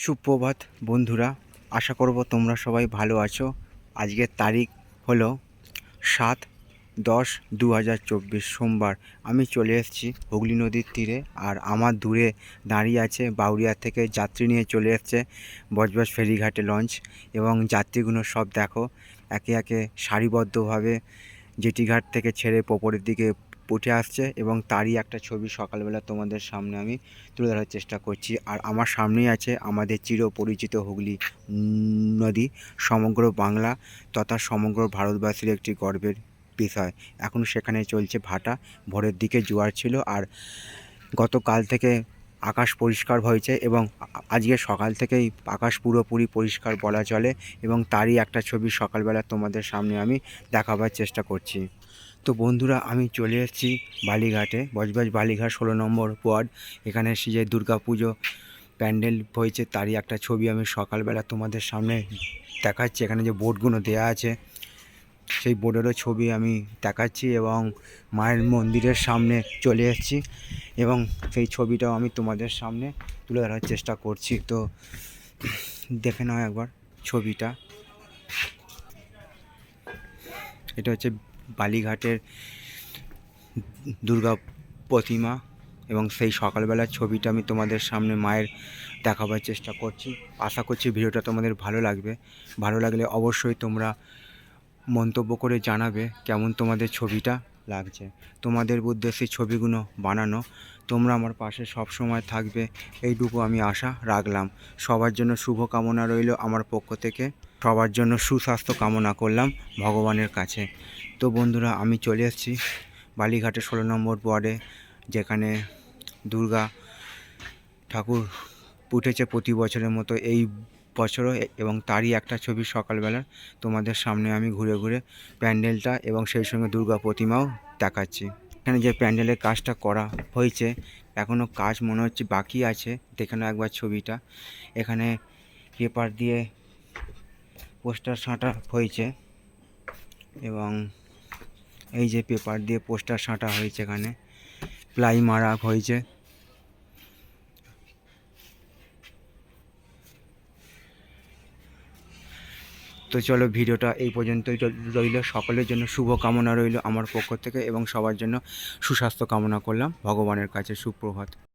সুপ্রভাত, বন্ধুরা। আশা করব তোমরা সবাই ভালো আছো। আজকের তারিখ হলো সাত দশ দু সোমবার। আমি চলে এসেছি হুগলি নদীর তীরে আর আমার দূরে দাঁড়িয়ে আছে বাউরিয়া থেকে যাত্রী নিয়ে চলে এসছে বজবজ ফেরিঘাটে লঞ্চ এবং যাত্রীগুলো সব দেখো। একে একে সারিবদ্ধভাবে জেটিঘাট থেকে ছেড়ে ওপরের দিকে উঠে আসছে এবং তারই একটা ছবি সকালবেলা তোমাদের সামনে আমি তুলে ধরার চেষ্টা করছি। আর আমার সামনেই আছে আমাদের চিরপরিচিত হুগলি নদী, সমগ্র বাংলা তথা সমগ্র ভারতবাসীর একটি গর্বের বিষয়। এখন সেখানে চলছে ভাটা, ভোরের দিকে জোয়ার ছিল আর গতকাল থেকে আকাশ পরিষ্কার হয়েছে এবং আজকে সকাল থেকেই আকাশ পুরোপুরি পরিষ্কার বলা চলে এবং তারই একটা ছবি সকালবেলা তোমাদের সামনে আমি দেখাবার চেষ্টা করছি। তো বন্ধুরা, আমি চলে এসেছি বালিঘাটে। বজবজ বালিঘাট ষোলো নম্বর ওয়ার্ড। এখানে এসে যে দুর্গা পুজো প্যান্ডেল হয়েছে, তারই একটা ছবি আমি সকালবেলা তোমাদের সামনে দেখাচ্ছি। এখানে যে বোর্ডগুলো দেয়া আছে সেই বোর্ডেরও ছবি আমি দেখাচ্ছি এবং মায়ের মন্দিরের সামনে চলে এসেছি এবং সেই ছবিটাও আমি তোমাদের সামনে তুলে ধরার চেষ্টা করছি। তো দেখে নাও একবার ছবিটা। এটা হচ্ছে বালিঘাটের দুর্গা প্রতিমা এবং সেই সকালবেলার ছবিটা আমি তোমাদের সামনে মায়ের দেখাবার চেষ্টা করছি। আশা করছি ভিডিওটা তোমাদের ভালো লাগবে। ভালো লাগলে অবশ্যই তোমরা মন্তব্য করে জানাবে কেমন তোমাদের ছবিটা লাগছে। তোমাদের উদ্দেশ্যে ছবিগুলো বানানো। তোমরা আমার পাশে সব সময় থাকবে। এইটুকু আমি আশা রাখলাম। সবার জন্য শুভ কামনা রইল আমার পক্ষ থেকে। সবার জন্য সুস্বাস্থ্য কামনা করলাম ভগবানের কাছে। তো বন্ধুরা, আমি চলে এসেছি বালিঘাটে ষোলো নম্বর ওয়ার্ডে, যেখানে দুর্গা ঠাকুর উঠেছে প্রতি বছরের মতো এই বছরও এবং তারই একটা ছবি সকালবেলা তোমাদের সামনে আমি ঘুরে ঘুরে প্যান্ডেলটা এবং সেই সঙ্গে দুর্গা প্রতিমাও দেখাচ্ছি। এখানে যে প্যান্ডেলের কাজটা করা হয়েছে এখনও কাজ মনে হচ্ছে বাকি আছে। দেখে নাও একবার ছবিটা। এখানে পেপার দিয়ে পোস্টার সাঁটা হয়েছে এবং এই যে পেপার দিয়ে পোস্টার সাঁটা হয়েছে এখানে। প্লাই মারা হয়েছে। তো চলো ভিডিওটা এই পর্যন্তই রইল। সকলের জন্য শুভ কামনা রইল আমার পক্ষ থেকে এবং সবার জন্য সুস্বাস্থ্য কামনা করলাম। ভগবানের কাছে সুপ্রভাত।